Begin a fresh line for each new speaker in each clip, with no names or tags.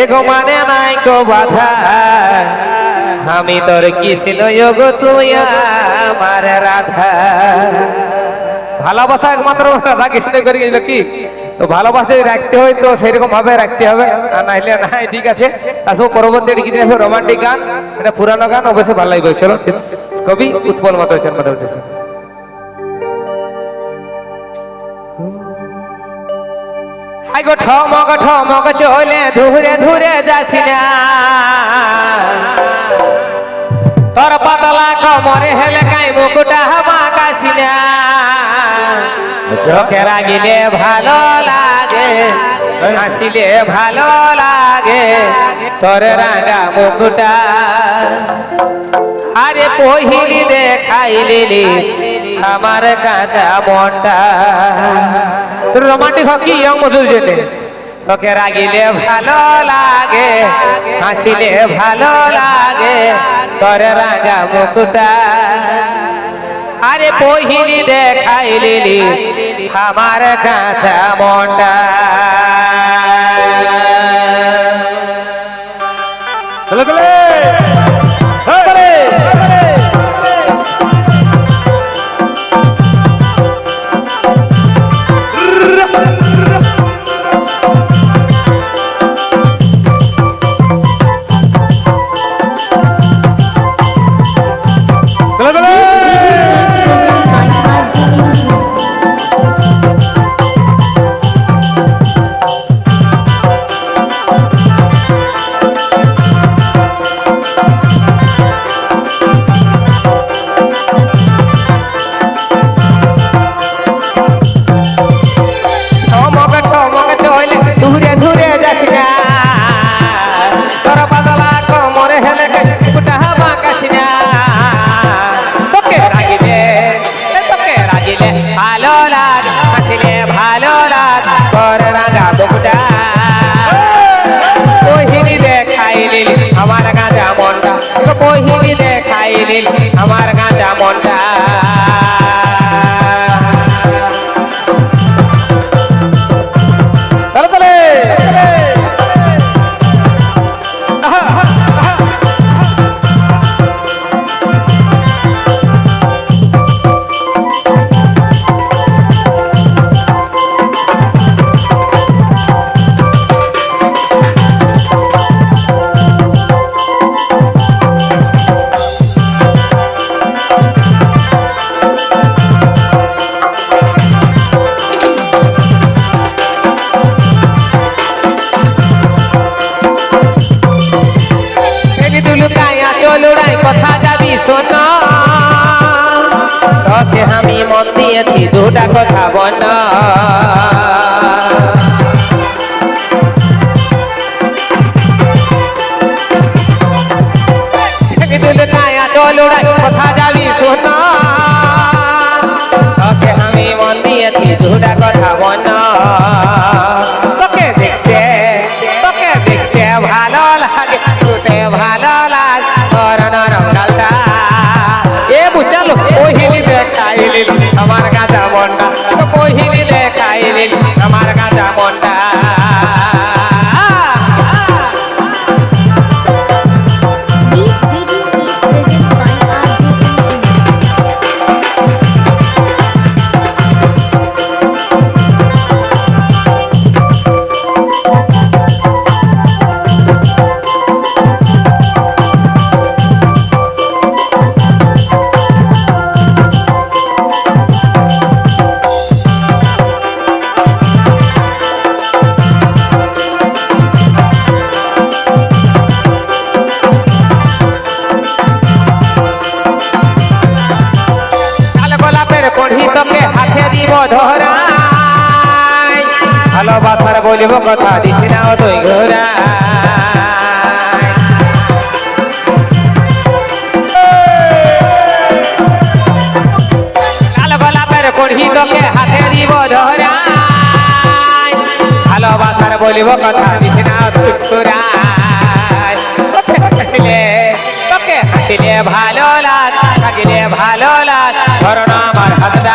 এ গো মানে নাই গো বাধা। আমি তোর কৃষ্ণ গো তুই আমার রাধা। ভালোবাসা একমাত্র রাধা কৃষ্ণ করে গেছিল কি? তো ভালোবাসা রাখতে হয় তো সেরকম ভাবে রাখতে হবে। আর নাইলে নাই ঠিক আছে। আসো পরবর্তী গীত আসো রোমান্টিক গান। এটা পুরানো গান, অবশ্যই ভালো লাগবে। চলো কবি উৎপল মাত্র জন্ম উঠেছে হাই গো ঠমক ঠমক চলে, ধুরে ধুরে যাসি না। তোর পাতলা কমরে হেলে কাই মুকুটা হামা কাসি না। চোখে রাগিলে ভালো লাগে, হাসিলে ভালো লাগে, তোর রাঙা মুকুটা। আরে পহিলি দেখাইলি আমার কাঁচা মনটা। রোমান্টিক হকি ইয়ং মধুর জন্য তোকে রাগিলে ভালো লাগে, হাসিলে ভালো লাগে, তোর রাঙা মুকুটা আরে পহিলি দেখাইলি আমার কাঁচা মনটা। চলে চলে মন দিয়েছি দুটা কথা বন চলুড়াই কথা যাবি শোন। তোকে আমি মন দিয়েছি দুটা কথা বন তোকে দেখতে তোকে দেখতে ভালো লাগে ভালো লাগে। দেখাইলি আমার গাঁজা বন্ডা তো খাইলিল আমার গাঁজা মনটা কড়ি তোকে হাতে দিব ধরাই। ভালোবাসার বলিব কথা দিস না তুই ঘোরা কড়ি তোকে হাতে দিব ধরাই। ভালোবাসার বলিব কথা দিস না তুই ঘোরা থাকিলে ভালো লাগ থাকিলে ভালো লাগ ধরো না আমার হাতটা।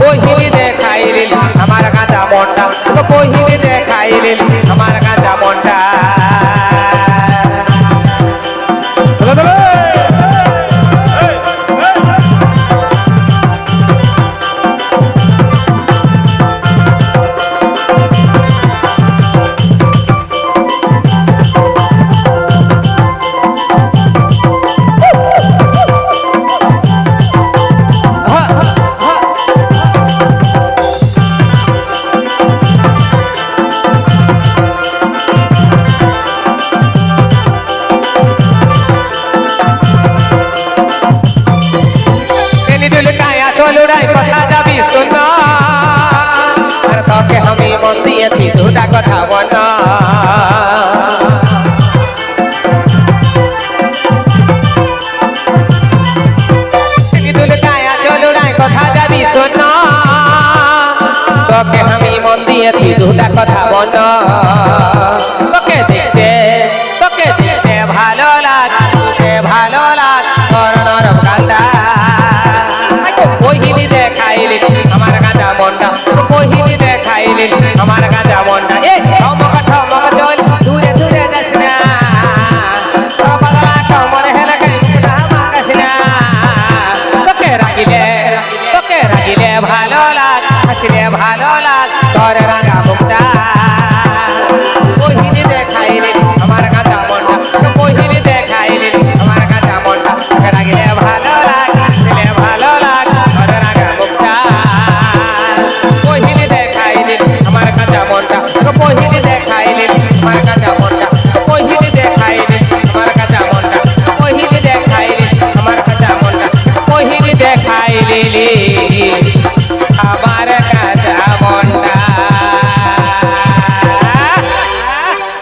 পহিলি দেখাইলিল আমার কাঁচা মনটা। পহিলি দেখাইলিল আমার কাঁচা মনটা। তোকে আমি মন দিয়েছি, দুটা কথা বল। তোকে দেখতে তোকে দেখতে ভালো লাগ, তোকে ভালো লাগ তোর কান্দা কহিনি দেখাইলি, আমার গাঁজা মনটা কহিনি দেখাইলি, আমার গাঁজা মনটা এ ভালো লাগ, হাসিলে ভালো